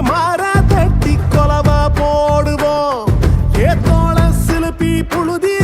மாற தட்டி கொலவா போடுவோம். ஏத்தோள சிலுப்பி புழுதி